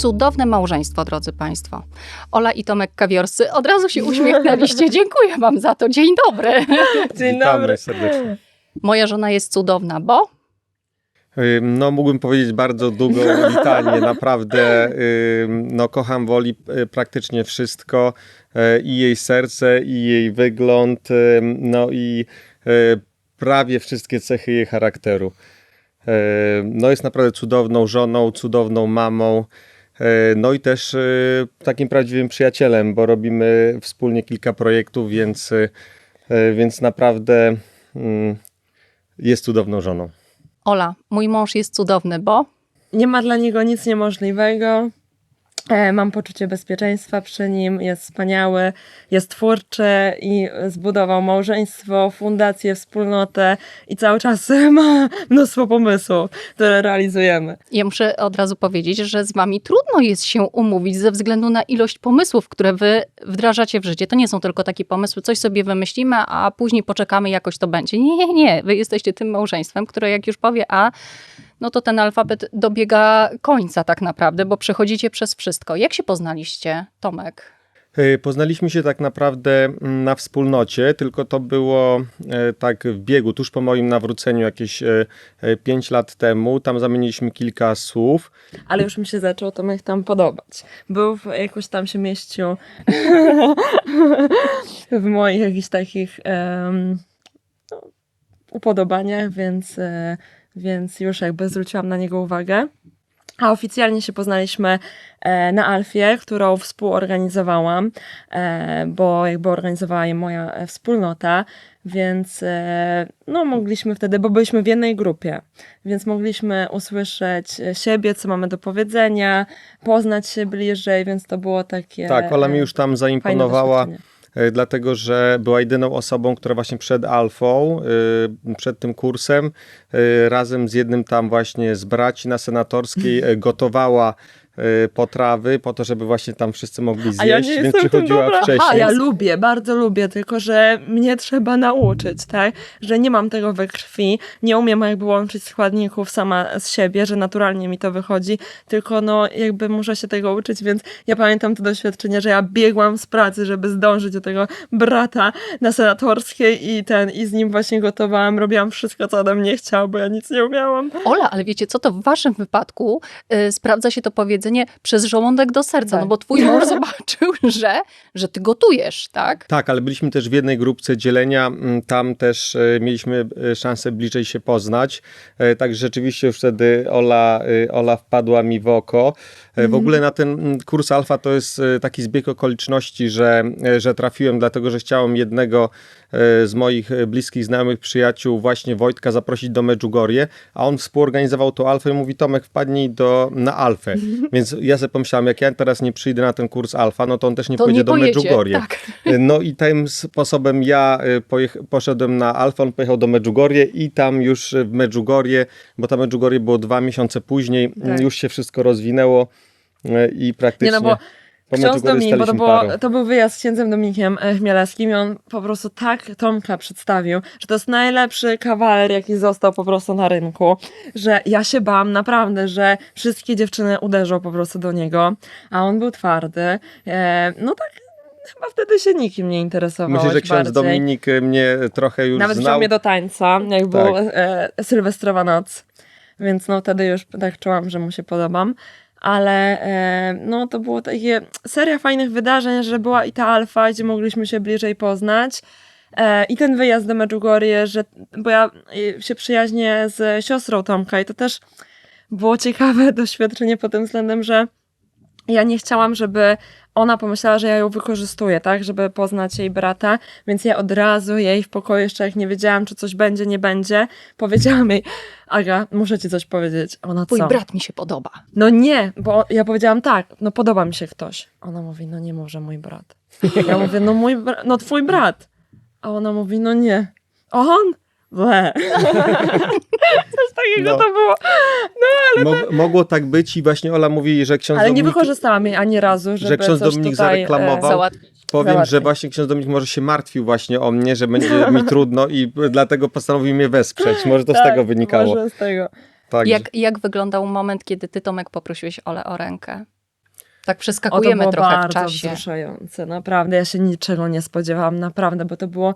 cudowne małżeństwo, drodzy Państwo. Ola i Tomek Kawiorscy, od razu się uśmiechnęliście. Dziękuję Wam za to. Dzień dobry. Dzień dobry. serdecznie. Moja żona jest cudowna, bo No, mógłbym powiedzieć bardzo długą litanię. Naprawdę, no, kocham Woli y, praktycznie wszystko. y, I jej serce, i jej wygląd, no i y, prawie wszystkie cechy jej charakteru. No, jest naprawdę cudowną żoną, cudowną mamą. Y, No i też y, takim prawdziwym przyjacielem, bo robimy wspólnie kilka projektów, więc, y, więc naprawdę mm, jest cudowną żoną. Ola, mój mąż jest cudowny, bo Nie ma dla niego nic niemożliwego. E, Mam poczucie bezpieczeństwa przy nim, jest wspaniały, jest twórczy i zbudował małżeństwo, fundację, wspólnotę i cały czas ma mnóstwo pomysłów, które realizujemy. ja muszę od razu powiedzieć, że z Wami trudno jest się umówić ze względu na ilość pomysłów, które Wy wdrażacie w życie. To nie są tylko takie pomysły, coś sobie wymyślimy, a później poczekamy, jakoś to będzie. Nie, nie, nie. Wy jesteście tym małżeństwem, które jak już powie A, no to ten alfabet dobiega końca tak naprawdę, bo przechodzicie przez wszystko. Jak się poznaliście, Tomek? E, Poznaliśmy się tak naprawdę mm, na wspólnocie, tylko to było e, tak w biegu, tuż po moim nawróceniu jakieś 5 lat temu. Tam zamieniliśmy kilka słów. Ale już mi się zaczął Tomek tam podobać. Był w, jakoś tam się mieścił w moich jakichś takich no, upodobaniach, więc, e, więc już jakby zwróciłam na niego uwagę. A oficjalnie się poznaliśmy e, na Alfie, którą współorganizowałam, e, bo jakby organizowała je moja e, wspólnota, więc no mogliśmy wtedy, bo byliśmy w jednej grupie, więc mogliśmy usłyszeć siebie, co mamy do powiedzenia, poznać się bliżej, więc to było takie Tak, Ola mi już tam zaimponowała, dlatego że była jedyną osobą, która właśnie przed alfą, e, przed tym kursem, e, razem z jednym tam właśnie z braci na senatorskiej e, gotowała e, potrawy po to, żeby właśnie tam wszyscy mogli zjeść, A ja nie więc przychodziła dobra. wcześniej. Aha, ja lubię, bardzo lubię, tylko że mnie trzeba nauczyć, tak? Że nie mam tego we krwi, nie umiem jakby łączyć składników sama z siebie, że naturalnie mi to wychodzi, tylko no jakby muszę się tego uczyć, więc ja pamiętam to doświadczenie, że ja biegłam z pracy, żeby zdążyć do tego brata na senatorskiej i ten, i z nim właśnie gotowałam, robiłam wszystko, co ode mnie chciał, bo ja nic nie umiałam. Ola, ale wiecie co, to w waszym wypadku y, sprawdza się to powiedzenie przez żołądek do serca, Tak. no bo twój mąż zobaczył, że, że ty gotujesz, tak? Tak, ale byliśmy też w jednej grupce dzielenia. mm, Tam też e, mieliśmy e, szansę bliżej się poznać. E, Tak rzeczywiście już wtedy Ola, Ola wpadła mi w oko. W ogóle na ten mm, kurs Alfa to jest taki zbieg okoliczności, że, że trafiłem, dlatego że chciałem jednego z moich e, bliskich znajomych przyjaciół, właśnie Wojtka, zaprosić do Medjugorje, a on współorganizował to Alfę i mówi Tomek wpadnij do, na Alfę. Więc ja sobie pomyślałem, jak ja teraz nie przyjdę na ten kurs Alfa, no to on też nie To pójdzie nie do pojedzie, Medjugorje. tak. No i tym sposobem ja poszedłem na Alfa, on pojechał do Medjugorje i tam już w Medjugorje, bo ta Medjugorje było dwa miesiące później, Tak. już się wszystko rozwinęło i praktycznie Nie no bo Ksiądz Dominik, bo to, było, to był wyjazd z księdzem Dominikiem e, Chmielewskim i on po prostu tak Tomka przedstawił, że to jest najlepszy kawaler, jaki został po prostu na rynku, że ja się bałam naprawdę, że wszystkie dziewczyny uderzą po prostu do niego, a on był twardy. E, no tak, chyba wtedy się nikim nie interesował. Myślę, że ksiądz bardziej. Dominik y, mnie trochę już Nawet wziął znał. mnie do tańca, jak Tak. był e, Sylwestrowa noc, więc no wtedy już tak czułam, że mu się podobam. Ale e, no to było takie seria fajnych wydarzeń, że była i ta alfa, gdzie mogliśmy się bliżej poznać. E, I ten wyjazd do Medjugorje, że, bo ja e, się przyjaźnię z siostrą Tomka i to też było ciekawe doświadczenie pod tym względem, że ja nie chciałam, żeby ona pomyślała, że ja ją wykorzystuję, tak, żeby poznać jej brata, więc ja od razu jej w pokoju, jeszcze jak nie wiedziałam, czy coś będzie, nie będzie, powiedziałam jej, Aga, muszę ci coś powiedzieć. Ona Twój co? brat mi się podoba. No nie, bo ja powiedziałam tak, no podoba mi się ktoś. Ona mówi, no nie może mój brat. Ja mówię, no mój no twój brat. A ona mówi, no nie. On? Ble. Coś takiego No. to było. Mo- mogło tak być i właśnie Ola mówi, że ksiądz Ale nie Dominik... wykorzystałam jej ani razu, żeby ksiądz coś Dominik tutaj, zareklamował. Załatwić. Powiem, Załatwię. że właśnie ksiądz Dominik może się martwił właśnie o mnie, że będzie mi trudno i dlatego postanowił mnie wesprzeć. Może to tak, z tego wynikało. Może z tego. Tak, Jak, jak wyglądał moment, kiedy ty, Tomek, poprosiłeś Olę o rękę? Tak O, to przeskakujemy było trochę w bardzo czasie. wzruszające, naprawdę. Ja się niczego nie spodziewałam, naprawdę, bo to było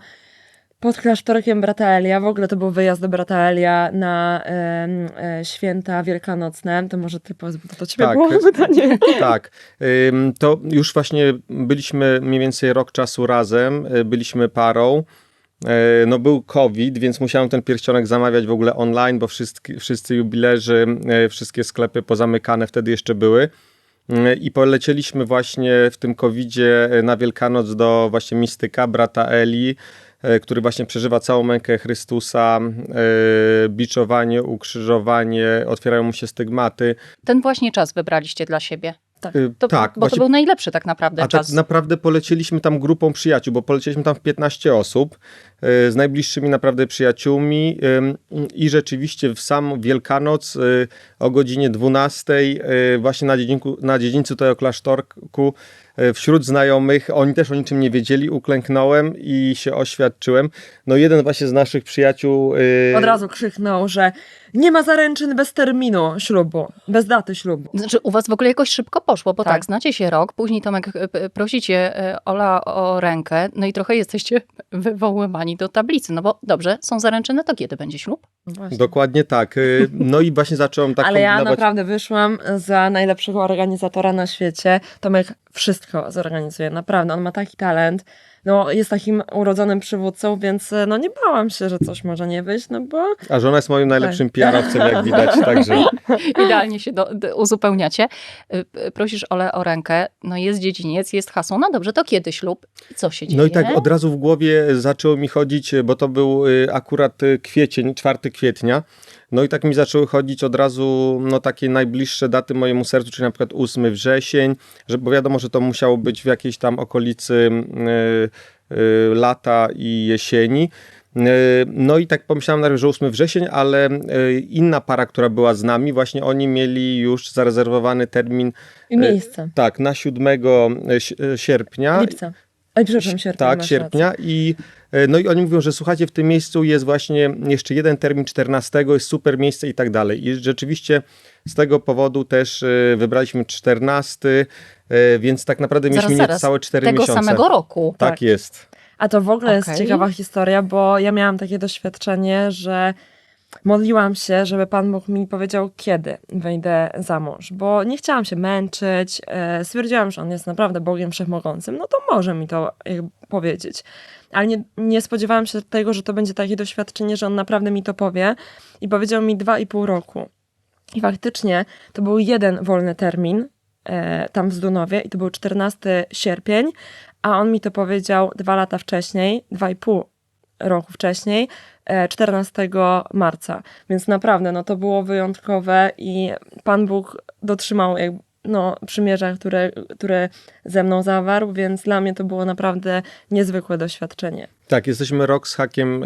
pod klasztorkiem Brata Elia. W ogóle to był wyjazd do Brata Elia na em, e, święta wielkanocne. To może ty powiedz, bo to ciebie Tak. było pytanie. Tak, Ym, to już właśnie byliśmy mniej więcej rok czasu razem, y, byliśmy parą. E, No był COVID, więc musiałem ten pierścionek zamawiać w ogóle online, bo wszyscy, wszyscy jubilerzy, e, wszystkie sklepy pozamykane wtedy jeszcze były. I polecieliśmy właśnie w tym covidzie e, na Wielkanoc do właśnie mistyka, brata Eli, e, który właśnie przeżywa całą mękę Chrystusa, e, biczowanie, ukrzyżowanie, otwierają mu się stygmaty. Ten właśnie czas wybraliście dla siebie. Y, To, tak, bo właśnie to był najlepszy tak naprawdę a czas. tak naprawdę polecieliśmy tam grupą przyjaciół, bo polecieliśmy tam w 15 osób y, z najbliższymi naprawdę przyjaciółmi i rzeczywiście w sam Wielkanoc y, o godzinie 12 y, właśnie na, dziedzinku, na dziedzińcu tego klasztorku wśród znajomych, oni też o niczym nie wiedzieli, uklęknąłem i się oświadczyłem. No jeden właśnie z naszych przyjaciół... y, Od razu krzyknął, że nie ma zaręczyn bez terminu ślubu, bez daty ślubu. Znaczy, u was w ogóle jakoś szybko poszło, bo tak, Tak. znacie się rok, później Tomek e, p- prosi cię e, Ola o rękę, no i trochę jesteście wywoływani do tablicy, no bo dobrze, są zaręczyny, to kiedy będzie ślub? No właśnie. Dokładnie tak. y, No i właśnie zacząłem tak Ale ja kombinować. naprawdę wyszłam za najlepszego organizatora na świecie. Tomek wszystko zorganizuje, naprawdę. On ma taki talent. No, jest takim urodzonym przywódcą, więc e, no nie bałam się, że coś może nie wyjść, no bo A żona jest moim najlepszym Tak. PR-owcem, jak widać, także... Idealnie się do, do, uzupełniacie. P- Prosisz Ole o rękę, no jest dziedziniec, jest hasło, no dobrze, to kiedy ślub? I co się dzieje? No i tak od razu w głowie zaczęło mi chodzić, bo to był y, akurat y, kwiecień, 4 kwietnia. No i tak mi zaczęły chodzić od razu no, takie najbliższe daty mojemu sercu, czyli na przykład 8 wrzesień, że, bo wiadomo, że to musiało być w jakiejś tam okolicy y, y, lata i jesieni. Y, No i tak pomyślałem najpierw, że 8 wrzesień, ale y, inna para, która była z nami, właśnie oni mieli już zarezerwowany termin, i miejsce. tak, na 7 si- sierpnia. Lipca. Oj, przepraszam, sierpnia. Tak, sierpnia i e, no i oni mówią, że słuchajcie, w tym miejscu jest właśnie jeszcze jeden termin 14, jest super miejsce i tak dalej. I rzeczywiście z tego powodu też e, wybraliśmy 14, e, więc tak naprawdę Zaraz, mieliśmy zaraz. niecałe 4 Tego miesiące. samego roku. Tak, Tak. jest. A to w ogóle jest Okej. ciekawa historia, bo ja miałam takie doświadczenie, że modliłam się, żeby Pan Bóg mi powiedział, kiedy wejdę za mąż, bo nie chciałam się męczyć. e, Stwierdziłam, że On jest naprawdę Bogiem Wszechmogącym, no to może mi to powiedzieć. Ale nie, nie spodziewałam się tego, że to będzie takie doświadczenie, że On naprawdę mi to powie. I powiedział mi dwa i pół roku. I faktycznie to był jeden wolny termin e, tam w Zdunowie i to był 14 sierpień, a on mi to powiedział dwa lata wcześniej, dwa i pół roku wcześniej, 14 marca. Więc naprawdę, no to było wyjątkowe i Pan Bóg dotrzymał no, przymierza, które, które ze mną zawarł, więc dla mnie to było naprawdę niezwykłe doświadczenie. Tak, jesteśmy rok z hakiem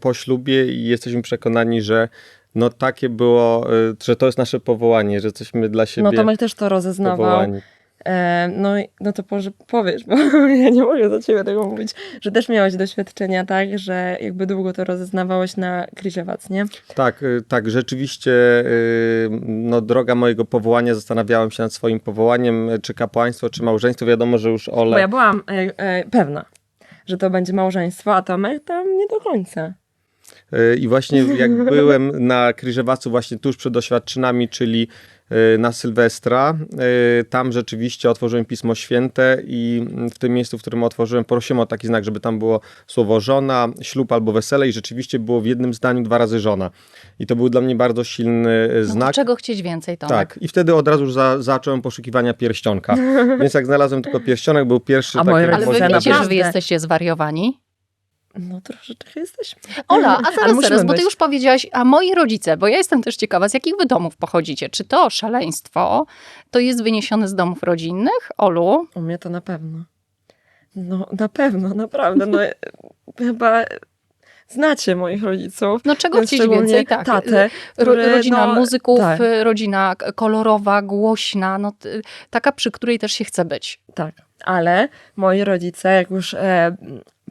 po ślubie i jesteśmy przekonani, że no takie było, y, że to jest nasze powołanie, że jesteśmy dla siebie No Tomek też to rozeznawał. powołani. E, no, no to powiesz, bo ja nie mogę za ciebie tego mówić, że też miałeś doświadczenia, tak, że jakby długo to rozeznawałeś na Kriżewac, nie? Tak, y, tak, rzeczywiście y, no, droga mojego powołania, zastanawiałem się nad swoim powołaniem, y, czy kapłaństwo, czy małżeństwo. Wiadomo, że już Bo Ole... ja byłam e, e, pewna, że to będzie małżeństwo, a Tomek tam nie do końca. I właśnie jak byłem na Kryżewacu właśnie tuż przed oświadczynami, czyli na Sylwestra, y, tam rzeczywiście otworzyłem Pismo Święte i w tym miejscu, w którym otworzyłem, prosiłem o taki znak, żeby tam było słowo żona, ślub albo wesele i rzeczywiście było w jednym zdaniu dwa razy żona. I to był dla mnie bardzo silny y, No znak. czego chcieć więcej, Tomek? Tak, i wtedy od razu już za, zacząłem poszukiwania pierścionka. Więc jak znalazłem tylko pierścionek, był pierwszy A taki... Ale wy wiecie, że wy jesteście zwariowani? No troszeczkę jesteśmy. Ola, a zaraz, zaraz, bo ty już powiedziałaś, a moi rodzice, bo ja jestem też ciekawa, z jakich wy domów pochodzicie? Czy to szaleństwo to jest wyniesione z domów rodzinnych, Olu? U mnie to na pewno. No na pewno, naprawdę. No, chyba znacie moich rodziców. No czego chcieć więcej? Tak. Tatę, który, rodzina no, muzyków, tak. rodzina k- kolorowa, głośna, no, t- taka, przy której też się chce być. Tak, ale moi rodzice, jak już e,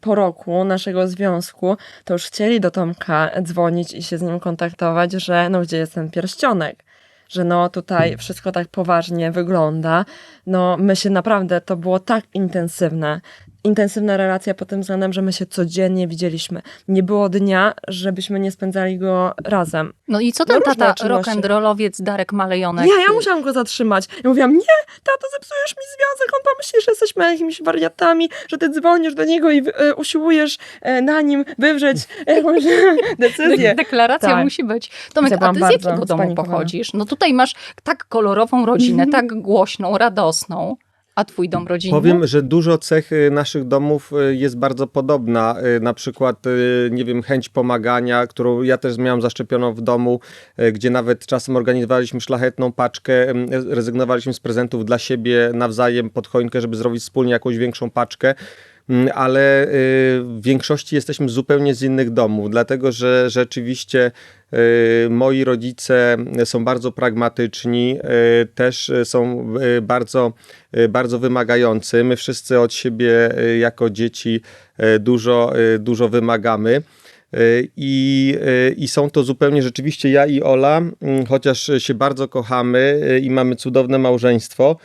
po roku naszego związku, to już chcieli do Tomka dzwonić i się z nim kontaktować, że no gdzie jest ten pierścionek, że no tutaj wszystko tak poważnie wygląda. No my się naprawdę, to było tak intensywne. Intensywna relacja pod tym względem, że my się codziennie widzieliśmy. Nie było dnia, żebyśmy nie spędzali go razem. No i co No ten różne tata rock'n'rollowiec Darek Malejonek? Ja, ja musiałam go zatrzymać. Ja mówiłam, nie, tato, zepsujesz mi związek, on pomyśli, że jesteśmy jakimiś wariatami, że ty dzwonisz do niego i y, usiłujesz y, na nim wywrzeć jakąś decyzję. De- deklaracja Tak. musi być. Tomek, Ja a ty z jakiego domu pochodzisz? No tutaj masz tak kolorową rodzinę, tak głośną, radosną. A twój dom rodzinny? Powiem, że dużo cech y, naszych domów y, jest bardzo podobna. Y, Na przykład, nie wiem, chęć pomagania, którą ja też miałam zaszczepioną w domu, gdzie nawet czasem organizowaliśmy szlachetną paczkę, rezygnowaliśmy z prezentów dla siebie nawzajem pod choinkę, żeby zrobić wspólnie jakąś większą paczkę. Mm, Ale y, w większości jesteśmy zupełnie z innych domów, dlatego że rzeczywiście y, moi rodzice są bardzo pragmatyczni, y, też są bardzo, bardzo wymagający. My wszyscy od siebie jako dzieci dużo, dużo wymagamy. I, I są to zupełnie rzeczywiście ja i Ola, mm, chociaż się bardzo kochamy i mamy cudowne małżeństwo,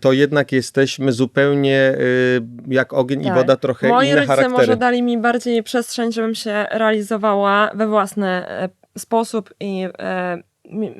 to jednak jesteśmy zupełnie y, jak ogień i Tak. woda, trochę Moi inne rodzice charaktery. może dali mi bardziej przestrzeń, żebym się realizowała we własny e, sposób i e,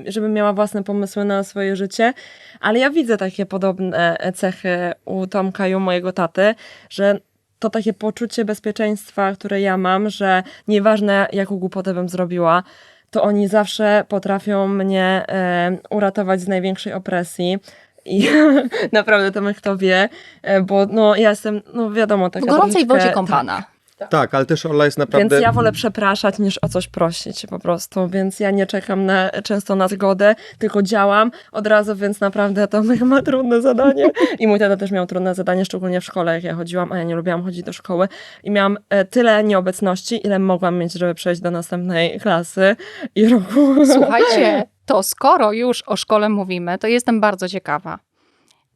żebym miała własne pomysły na swoje życie, ale ja widzę takie podobne e, cechy u Tomka i u mojego taty, że to takie poczucie bezpieczeństwa, które ja mam, że nieważne jaką głupotę bym zrobiła, to oni zawsze potrafią mnie e, uratować z największej opresji. I naprawdę Tomek to wie, e, bo no ja jestem, no wiadomo, W taka gorącej troszeczkę- wodzie kąpana. Tak, ale też Ola jest Więc naprawdę... ja wolę przepraszać niż o coś prosić po prostu, więc ja nie czekam na, często na zgodę, tylko działam od razu, więc naprawdę Tomek ma trudne zadanie. I mój tata też miał trudne zadanie, szczególnie w szkole, jak ja chodziłam, a ja nie lubiłam chodzić do szkoły. I miałam e, tyle nieobecności, ile mogłam mieć, żeby przejść do następnej klasy i roku. Słuchajcie, to skoro już o szkole mówimy, to jestem bardzo ciekawa,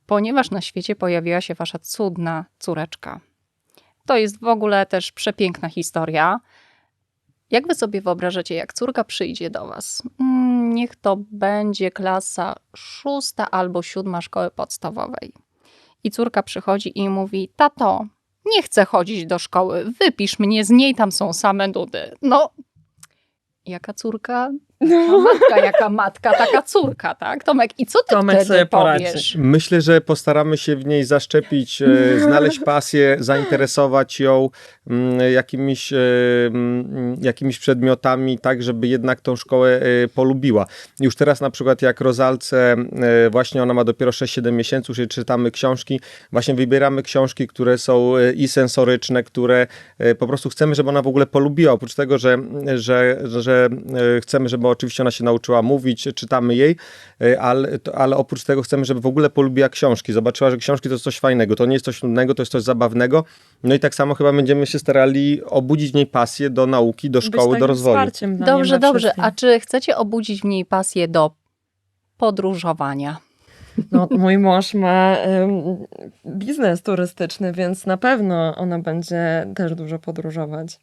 ponieważ na świecie pojawiła się wasza cudna córeczka. To jest w ogóle też przepiękna historia. Jak wy sobie wyobrażacie, jak córka przyjdzie do was? Mm, niech to będzie klasa szósta albo siódma szkoły podstawowej. I córka przychodzi i mówi: Tato, nie chcę chodzić do szkoły, wypisz mnie z niej, tam są same nudy. No, jaka córka, No. matka jaka matka, taka córka, tak? Tomek, i co ty Tomek wtedy sobie poradzi. powiesz? Myślę, że postaramy się w niej zaszczepić, e, znaleźć pasję, zainteresować ją mm, jakimiś, e, mm, jakimiś przedmiotami, tak, żeby jednak tą szkołę e, polubiła. Już teraz na przykład jak Rozalce, e, właśnie ona ma dopiero 6-7 miesięcy, już czytamy książki, właśnie wybieramy książki, które są e, i sensoryczne, które e, po prostu chcemy, żeby ona w ogóle polubiła. Oprócz tego, że, że, że e, chcemy, żeby oczywiście ona się nauczyła mówić, czytamy jej, e, ale, to, ale oprócz tego chcemy, żeby w ogóle polubiła książki. Zobaczyła, że książki to jest coś fajnego, to nie jest coś nudnego, to jest coś zabawnego. No i tak samo chyba będziemy się starali obudzić w niej pasję do nauki, do szkoły, do rozwoju. Dobrze, dobrze. wszystkim. A czy chcecie obudzić w niej pasję do podróżowania? No, mój mąż ma biznes turystyczny, więc na pewno ona będzie też dużo podróżować.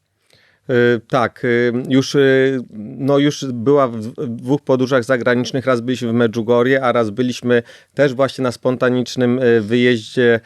Y, Tak, y, już, y, no już była w dwóch podróżach zagranicznych. Raz byliśmy w Medjugorje, a raz byliśmy też właśnie na spontanicznym wyjeździe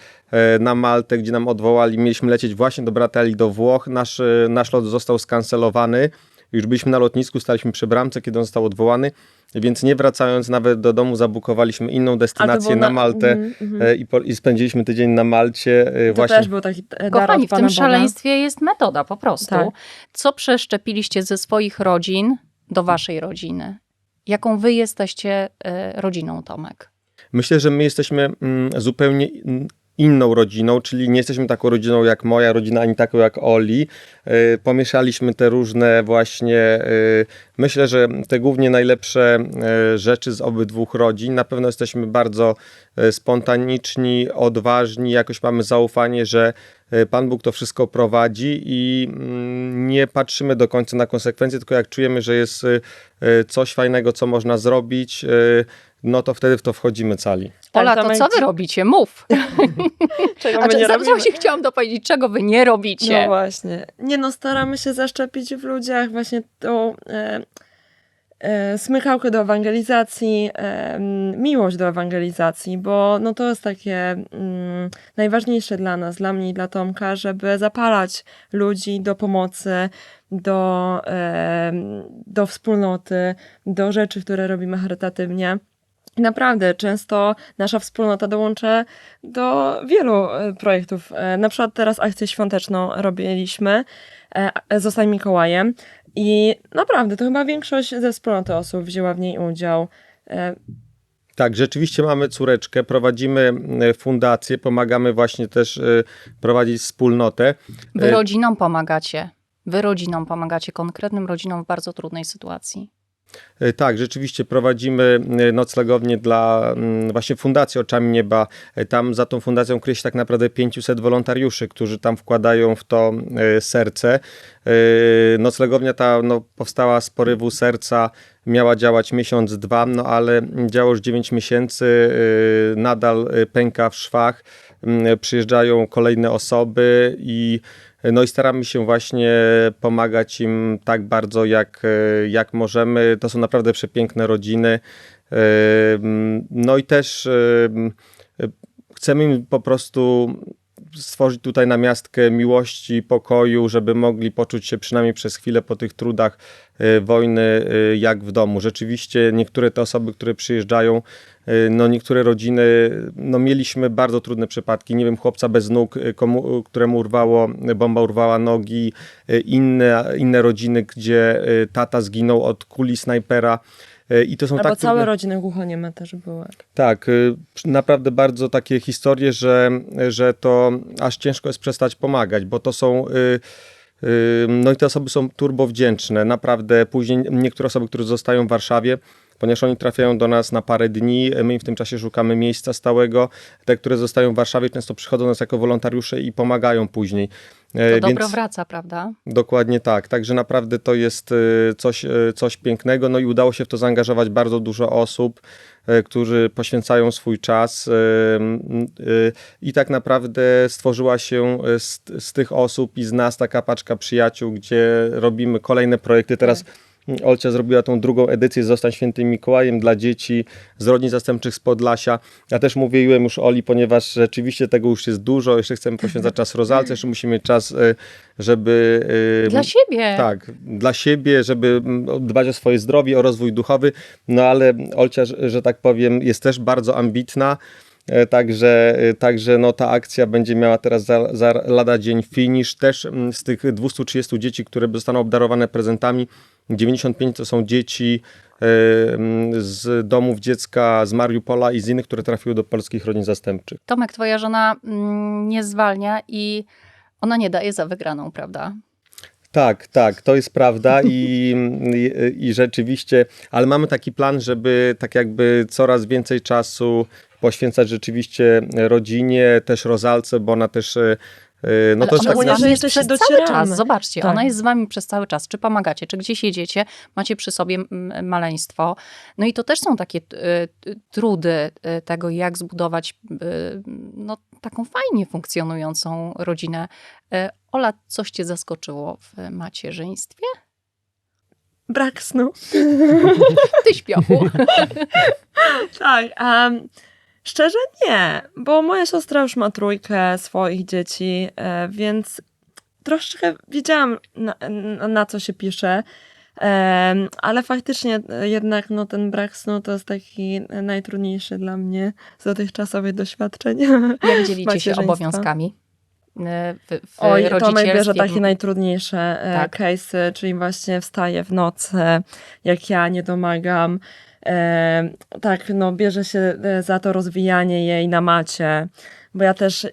na Maltę, gdzie nam odwołali. Mieliśmy lecieć właśnie do Bratelli, do Włoch. Nasz, nasz lot został skancelowany. Już byliśmy na lotnisku, staliśmy przy bramce, kiedy on został odwołany, więc nie wracając nawet do domu, zabukowaliśmy inną destynację było na Maltę e, i, po, i spędziliśmy tydzień na Malcie. e, To właśnie też był taki e, Kochani, w tym Boga. szaleństwie jest metoda po prostu. Tak. Co przeszczepiliście ze swoich rodzin do waszej rodziny? Jaką wy jesteście rodziną, Tomek? Myślę, że my jesteśmy mm, zupełnie inną rodziną, czyli nie jesteśmy taką rodziną jak moja rodzina, ani taką jak Oli. Y, Pomieszaliśmy te różne właśnie, y, myślę, że te głównie najlepsze y, rzeczy z obydwu rodzin. Na pewno jesteśmy bardzo spontaniczni, odważni, jakoś mamy zaufanie, że Pan Bóg to wszystko prowadzi i mm, nie patrzymy do końca na konsekwencje, tylko jak czujemy, że jest coś fajnego, co można zrobić, no to wtedy w to wchodzimy cali. Tak, Ola, to co wy robicie? Mów. Czego A my nie robimy? właśnie chciałam dopowiedzieć, czego wy nie robicie. No właśnie. Nie no, staramy się zaszczepić w ludziach właśnie tą, e, e, smykałkę do ewangelizacji, e, miłość do ewangelizacji, bo no to jest takie mm, najważniejsze dla nas, dla mnie i dla Tomka, żeby zapalać ludzi do pomocy, do, e, do wspólnoty, do rzeczy, które robimy charytatywnie. Naprawdę, często nasza wspólnota dołącza do wielu e, projektów. E, Na przykład teraz akcję świąteczną robiliśmy, e, Zostań Mikołajem i naprawdę to chyba większość ze wspólnoty osób wzięła w niej udział. Tak, rzeczywiście mamy córeczkę, prowadzimy fundację, pomagamy właśnie też prowadzić wspólnotę. Wy rodzinom pomagacie. Wy rodzinom pomagacie, konkretnym rodzinom w bardzo trudnej sytuacji. E, Tak, rzeczywiście prowadzimy e, noclegownię dla mm, właśnie Fundacji Oczami Nieba. E, Tam za tą fundacją kryje się tak naprawdę 500 wolontariuszy, którzy tam wkładają w to serce. Noclegownia ta no, powstała z porywu serca, miała działać miesiąc, dwa, no ale działo już 9 miesięcy, nadal pęka w szwach. Mm, Przyjeżdżają kolejne osoby i no i staramy się właśnie pomagać im tak bardzo, jak, e, jak możemy. To są naprawdę przepiękne rodziny. E, No i też e, chcemy im po prostu stworzyć tutaj namiastkę miłości, pokoju, żeby mogli poczuć się przynajmniej przez chwilę po tych trudach e, wojny e, jak w domu. Rzeczywiście niektóre te osoby, które przyjeżdżają, e, no niektóre rodziny, no mieliśmy bardzo trudne przypadki, nie wiem, chłopca bez nóg, komu, któremu urwało, bomba urwała nogi, inne, inne rodziny, gdzie tata zginął od kuli snajpera. E, I to są albo tak całe trudne- rodziny głuchonieme też były. tak, y, naprawdę bardzo takie historie, że, że to aż ciężko jest przestać pomagać, bo to są. y, y, No i te osoby są turbo wdzięczne. Naprawdę później niektóre osoby, które zostają w Warszawie, ponieważ oni trafiają do nas na parę dni, my im w tym czasie szukamy miejsca stałego. Te, które zostają w Warszawie, często przychodzą do nas jako wolontariusze i pomagają później. To E, dobro wraca, prawda? Dokładnie tak. Także naprawdę to jest y, coś, y, coś pięknego. No i udało się w to zaangażować bardzo dużo osób, którzy poświęcają swój czas. I tak naprawdę stworzyła się z, z tych osób i z nas taka paczka przyjaciół, gdzie robimy kolejne projekty. Teraz. Olcia zrobiła tą drugą edycję Zostań Świętym Mikołajem dla dzieci z rodzin zastępczych z Podlasia. Ja też mówiłem już Oli, ponieważ rzeczywiście tego już jest dużo, jeszcze chcemy poświęcać czas rozalce, jeszcze musimy mieć czas, y, żeby... y, Dla siebie. tak, dla siebie, żeby mm, dbać o swoje zdrowie, o rozwój duchowy, no ale Olcia, że, tak powiem, jest też bardzo ambitna, także, e, także no, ta akcja będzie miała teraz za, za lada dzień finish. Też mm, z tych 230 dzieci, które zostaną obdarowane prezentami, 95 to są dzieci e, mm, z domów dziecka z Mariupola i z innych, które trafiły do polskich rodzin zastępczych. Tomek, twoja żona mm, nie zwalnia i ona nie daje za wygraną, prawda? Tak, tak, to jest prawda i, i, i rzeczywiście, ale mamy taki plan, żeby tak jakby coraz więcej czasu poświęcać rzeczywiście rodzinie, też Rozalce, bo ona też e, e, no Ale to jest ona tak, wami że jest jeszcze się przez cały docieramy. czas. Zobaczcie, Tak. ona jest z wami przez cały czas. Czy pomagacie, czy gdzieś jedziecie, macie przy sobie maleństwo. No i to też są takie y, y, trudy y, tego, jak zbudować y, no, taką fajnie funkcjonującą rodzinę. Ola, coś cię zaskoczyło w macierzyństwie? Brak snu. Ty śpiochu. Tak, em, szczerze nie, bo moja siostra już ma trójkę swoich dzieci, e, więc troszeczkę wiedziałam na, na, co się pisze, em, ale faktycznie e, jednak no, ten brak snu to jest taki najtrudniejszy dla mnie z dotychczasowych doświadczeń. Jak dzielicie się obowiązkami? W, w Oj, Tomek bierze takie najtrudniejsze Tak. tak. case'y, czyli właśnie wstaje w nocy, jak ja nie domagam. E, tak, no bierze się e, za to rozwijanie jej na macie, bo ja też,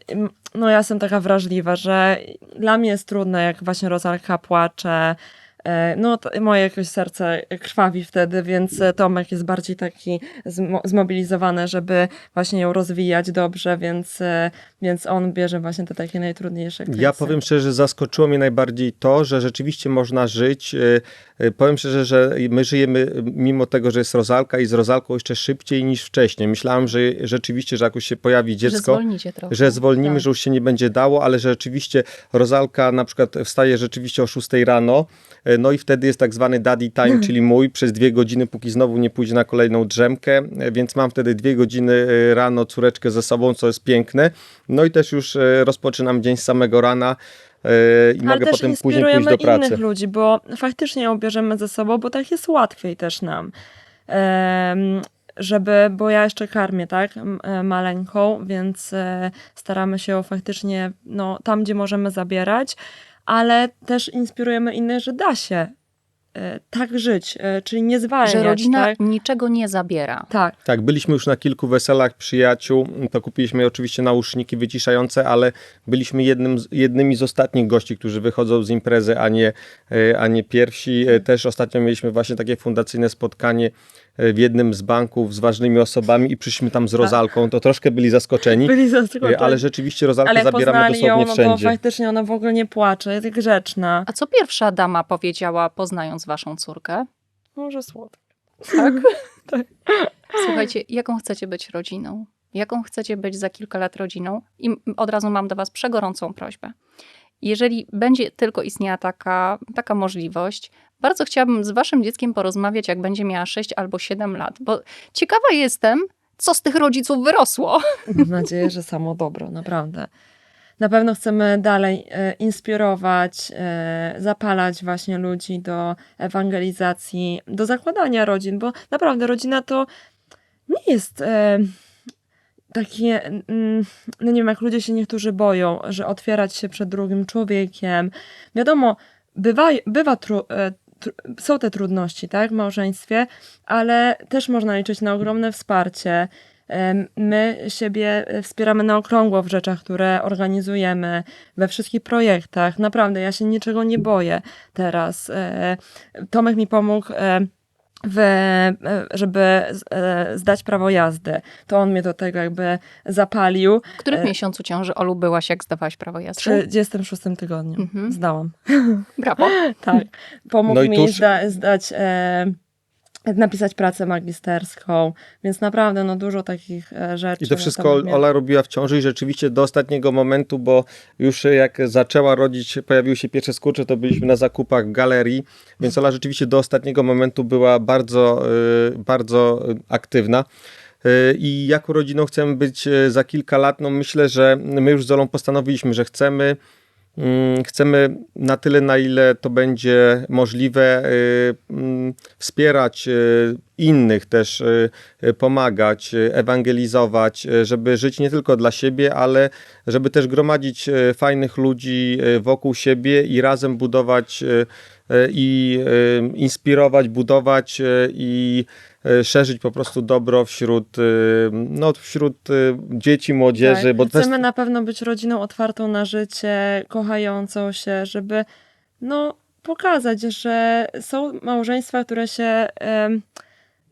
no ja jestem taka wrażliwa, że dla mnie jest trudne, jak właśnie Rozalka płacze, e, no moje jakoś serce krwawi wtedy, więc Tomek jest bardziej taki zmo- zmobilizowany, żeby właśnie ją rozwijać dobrze, więc, więc on bierze właśnie te takie najtrudniejsze Ja case'y. powiem szczerze, zaskoczyło mnie najbardziej to, że rzeczywiście można żyć. E, Powiem szczerze, że my żyjemy e, mimo tego, że jest rozalka i z rozalką jeszcze szybciej niż wcześniej. Myślałem, że rzeczywiście, że jak już się pojawi Że dziecko, trochę. że zwolnimy, Tak. że już się nie będzie dało, ale że rzeczywiście rozalka na przykład wstaje rzeczywiście o 6 rano, E, No i wtedy jest tak zwany daddy time, czyli mój, przez dwie godziny, póki znowu nie pójdzie na kolejną drzemkę, więc mam wtedy dwie godziny rano córeczkę ze sobą, co jest piękne. No i też już rozpoczynam dzień z samego rana i Ale mogę też potem później inspirujemy pójść do pracy. innych ludzi, bo faktycznie ją bierzemy ze sobą, bo tak jest łatwiej też nam. Żeby, bo ja jeszcze karmię, tak, e, maleńką, więc e, staramy się ją faktycznie, no, tam gdzie możemy zabierać, ale też inspirujemy innych, że da się e, tak żyć, e, czyli nie zwalniać, Że rodzina tak? niczego nie zabiera. Tak, Tak, byliśmy już na kilku weselach przyjaciół, to kupiliśmy oczywiście nauszniki wyciszające, ale byliśmy jednym z, jednymi z ostatnich gości, którzy wychodzą z imprezy, a nie, e, a nie pierwsi. E, Też ostatnio mieliśmy właśnie takie fundacyjne spotkanie e, w jednym z banków z ważnymi osobami i przyszliśmy tam z Rozalką, to troszkę byli zaskoczeni, byli e, zaskoczeni. ale rzeczywiście Rozalkę Ale zabieramy poznali ją, dosłownie no to wszędzie. faktycznie ona w ogóle nie płacze, jest grzeczna. A co pierwsza dama powiedziała, poznając waszą córkę? Może słodka. Tak? Słuchajcie, jaką chcecie być rodziną? Jaką chcecie być za kilka lat rodziną? I od razu mam do was przegorącą prośbę. Jeżeli będzie tylko istniała taka, taka możliwość, bardzo chciałabym z waszym dzieckiem porozmawiać, jak będzie miała 6 albo 7 lat, bo ciekawa jestem, co z tych rodziców wyrosło. Mam nadzieję, że samo dobro, naprawdę. Na pewno chcemy dalej e, inspirować, e, zapalać właśnie ludzi do ewangelizacji, do zakładania rodzin, bo naprawdę rodzina to nie jest e, takie, mm, no nie wiem, jak ludzie się niektórzy boją, że otwierać się przed drugim człowiekiem. Wiadomo, bywa, bywa tru, tr, są te trudności, tak, w małżeństwie, ale też można liczyć na ogromne wsparcie. My siebie e, wspieramy na okrągło w rzeczach, które organizujemy, we wszystkich projektach. Naprawdę, ja się niczego nie boję teraz. E, Tomek mi pomógł, w, e, żeby e, zdać prawo jazdy. To on mnie do tego jakby zapalił. W którym E, miesiącu ciąży Olu byłaś, jak zdawałaś prawo jazdy? W 36 tygodniu Mhm. zdałam. Brawo. Tak. Pomógł No mi tuż- zda, zdać, e, napisać pracę magisterską, więc naprawdę no dużo takich e, rzeczy. I to wszystko. Ola robiła w ciąży i rzeczywiście do ostatniego momentu, bo już jak zaczęła rodzić, pojawiły się pierwsze skurcze, to byliśmy na zakupach w galerii, więc Ola rzeczywiście do ostatniego momentu była bardzo, y, bardzo aktywna. I jako rodziną chcemy być za kilka lat, no myślę, że my już z Olą postanowiliśmy, że chcemy Chcemy na tyle, na ile to będzie możliwe, y, mm, wspierać y, innych też, y, pomagać, ewangelizować, żeby żyć nie tylko dla siebie, ale żeby też gromadzić fajnych ludzi wokół siebie i razem budować i inspirować, budować i szerzyć po prostu dobro wśród, y, no, wśród y, dzieci, młodzieży. Tak. Bo Chcemy na pewno być rodziną otwartą na życie, kochającą się, żeby no, pokazać, że są małżeństwa, które się.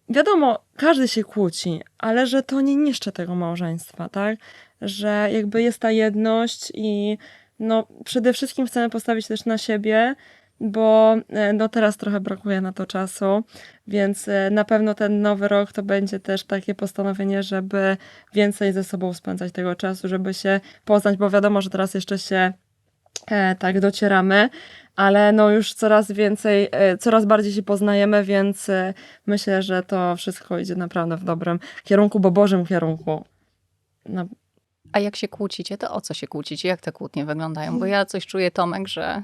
wiadomo, każdy się kłóci, ale że to nie niszczy tego małżeństwa, tak? Że jakby jest ta jedność i no, przede wszystkim chcemy postawić też na siebie, bo e, no, teraz trochę brakuje na to czasu, więc e, na pewno ten nowy rok to będzie też takie postanowienie, żeby więcej ze sobą spędzać tego czasu, żeby się poznać, bo wiadomo, że teraz jeszcze się e, tak docieramy, ale no już coraz więcej, coraz bardziej się poznajemy, więc myślę, że to wszystko idzie naprawdę w dobrym kierunku, bo Bożym kierunku. No, A jak się kłócicie, to o co się kłócicie? Jak te kłótnie wyglądają? Bo ja coś czuję, Tomek, że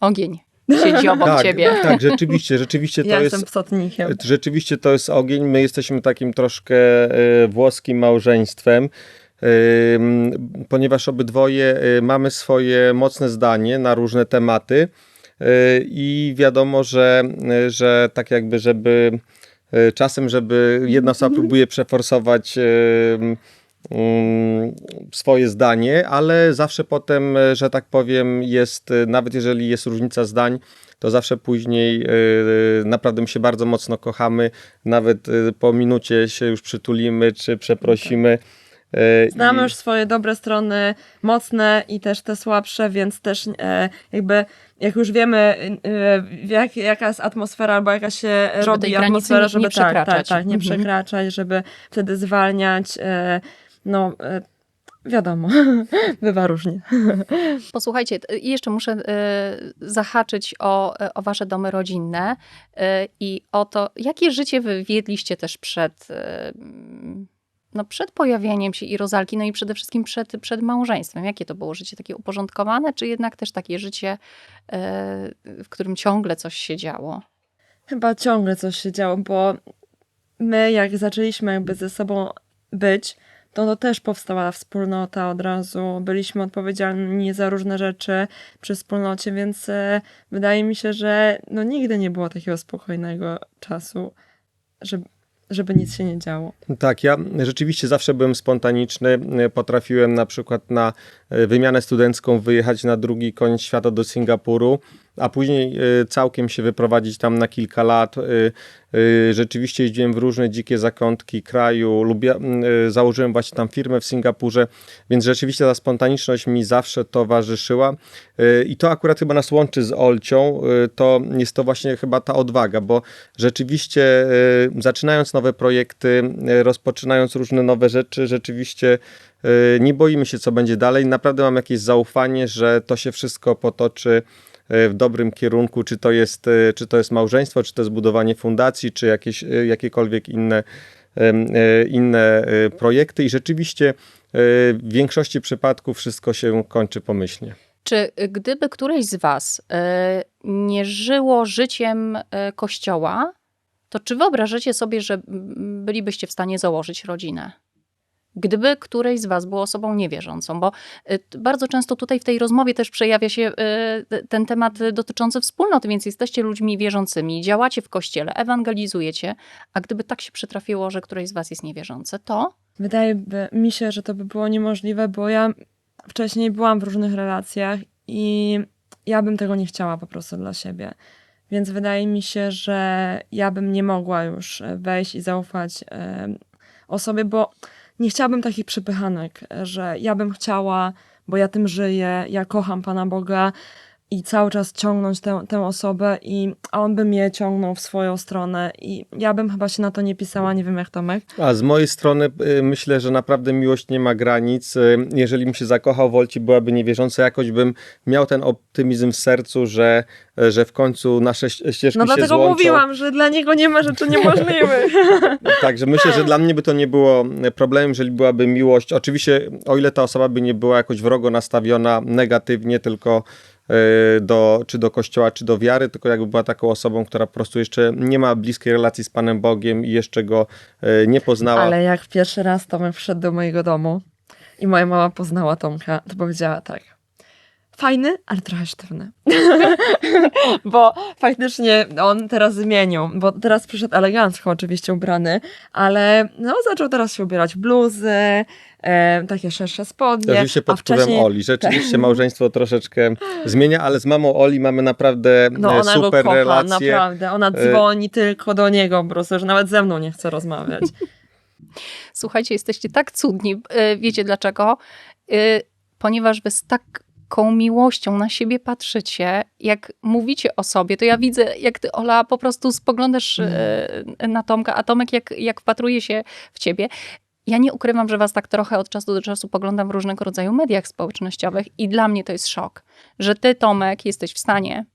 ogień siedzi obok tak, ciebie. Tak, rzeczywiście, rzeczywiście to ja jest. jestem psotnikiem. Rzeczywiście to jest ogień. My jesteśmy takim troszkę e, włoskim małżeństwem, ponieważ obydwoje e, mamy swoje mocne zdanie na różne tematy e, i wiadomo, że, że tak jakby, żeby czasem, żeby jedna osoba próbuje przeforsować swoje zdanie, ale zawsze potem, e, że tak powiem, jest, e, nawet jeżeli jest różnica zdań, to zawsze później e, naprawdę my się bardzo mocno kochamy, nawet po minucie się już przytulimy czy przeprosimy. Znamy i- już swoje dobre strony, mocne i też te słabsze, więc też e, jakby jak już wiemy, e, jak, jaka jest atmosfera albo jaka się Żeby robi atmosfera, nie- żeby nie tak, tak, przekraczać. tak, nie Mhm. przekraczać, żeby wtedy zwalniać. No, e, wiadomo, bywa różnie. Posłuchajcie, jeszcze muszę e, zahaczyć o, e, o wasze domy rodzinne i o to, jakie życie wy wiedliście też przed, no, przed pojawieniem się i rozalki, no i przede wszystkim przed, przed małżeństwem. Jakie to było życie? Takie uporządkowane, czy jednak też takie życie, w którym ciągle coś się działo? Chyba ciągle coś się działo, bo my jak zaczęliśmy jakby ze sobą być, to, to też powstała wspólnota od razu. Byliśmy odpowiedzialni za różne rzeczy przy wspólnocie, więc e, wydaje mi się, że no nigdy nie było takiego spokojnego czasu, żeby, żeby nic się nie działo. Tak, ja rzeczywiście zawsze byłem spontaniczny. Potrafiłem na przykład na e, wymianę studencką wyjechać na drugi koniec świata do Singapuru, a później e, całkiem się wyprowadzić tam na kilka lat. E, e, Rzeczywiście jeździłem w różne dzikie zakątki kraju. Lubię, e, założyłem właśnie tam firmę w Singapurze, więc rzeczywiście ta spontaniczność mi zawsze towarzyszyła. I to akurat chyba nas łączy z Olcią. To jest to właśnie chyba ta odwaga, bo rzeczywiście zaczynając nowe projekty, rozpoczynając różne nowe rzeczy, rzeczywiście nie boimy się, co będzie dalej. Naprawdę mam jakieś zaufanie, że to się wszystko potoczy w dobrym kierunku, czy to jest, e, czy to jest małżeństwo, czy to jest budowanie fundacji, czy jakieś, e, jakiekolwiek inne, e, inne e, projekty. I rzeczywiście e, w większości przypadków wszystko się kończy pomyślnie. Czy gdyby któreś z was e, nie żyło życiem e, kościoła, to czy wyobrażacie sobie, że bylibyście w stanie założyć rodzinę? Gdyby któreś z was był osobą niewierzącą, bo y, bardzo często tutaj w tej rozmowie też przejawia się y, ten temat dotyczący wspólnoty, więc jesteście ludźmi wierzącymi, działacie w kościele, ewangelizujecie, a gdyby tak się przytrafiło, że któreś z was jest niewierzący, to Wydaje mi się, że to by było niemożliwe, bo ja wcześniej byłam w różnych relacjach i ja bym tego nie chciała po prostu dla siebie. Więc wydaje mi się, że ja bym nie mogła już e, wejść i zaufać e, osobie, bo nie chciałabym takich przypychanek, e, że ja bym chciała, bo ja tym żyję, ja kocham Pana Boga i cały czas ciągnąć tę, tę osobę, i, a on by mnie ciągnął w swoją stronę i ja bym chyba się na to nie pisała, nie wiem jak Tomek. A z mojej strony y, myślę, że naprawdę miłość nie ma granic. Y, Jeżeli bym się zakochał w Olci, byłaby niewierząca, jakoś bym miał ten optymizm w sercu, że, że w końcu nasze ścieżki No się dlatego złączą. mówiłam, że dla niego nie ma rzeczy niemożliwych. Także myślę, że dla mnie by to nie było problemem, jeżeli byłaby miłość. Oczywiście, o ile ta osoba by nie była jakoś wrogo nastawiona negatywnie, tylko y, do, czy do kościoła, czy do wiary, tylko jakby była taką osobą, która po prostu jeszcze nie ma bliskiej relacji z Panem Bogiem i jeszcze go y, nie poznała. Ale jak pierwszy raz Tomek wszedł do mojego domu i moja mama poznała Tomka, to powiedziała tak. Fajny, ale trochę sztywny. bo faktycznie on teraz zmienił, bo teraz przyszedł elegancko oczywiście ubrany, ale no zaczął teraz się ubierać bluzy, e, takie szersze spodnie. Oczywiście a pod wpływem wcześniej, Oli. Rzeczywiście małżeństwo troszeczkę zmienia, ale z mamą Oli mamy naprawdę No e, ona go super kocha, relacje. naprawdę. Ona dzwoni tylko do niego po prostu, że nawet ze mną nie chce rozmawiać. Słuchajcie, jesteście tak cudni. E, Wiecie dlaczego? E, Ponieważ wy z taką miłością na siebie patrzycie, jak mówicie o sobie, to ja widzę, jak ty, Ola, po prostu spoglądasz e, na Tomka, a Tomek jak, jak wpatruje się w ciebie. Ja nie ukrywam, że was tak trochę od czasu do czasu poglądam w różnego rodzaju mediach społecznościowych i dla mnie to jest szok, że ty, Tomek, jesteś w stanie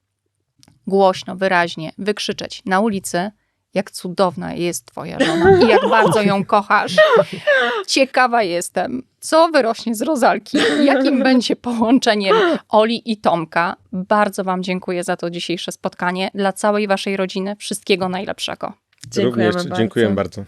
głośno, wyraźnie wykrzyczeć na ulicy, jak cudowna jest twoja żona i jak bardzo ją kochasz. Ciekawa jestem, co wyrośnie z Rozalki, jakim będzie połączeniem Oli i Tomka. Bardzo wam dziękuję za to dzisiejsze spotkanie. Dla całej waszej rodziny wszystkiego najlepszego. Dziękujemy Również bardzo. dziękuję bardzo.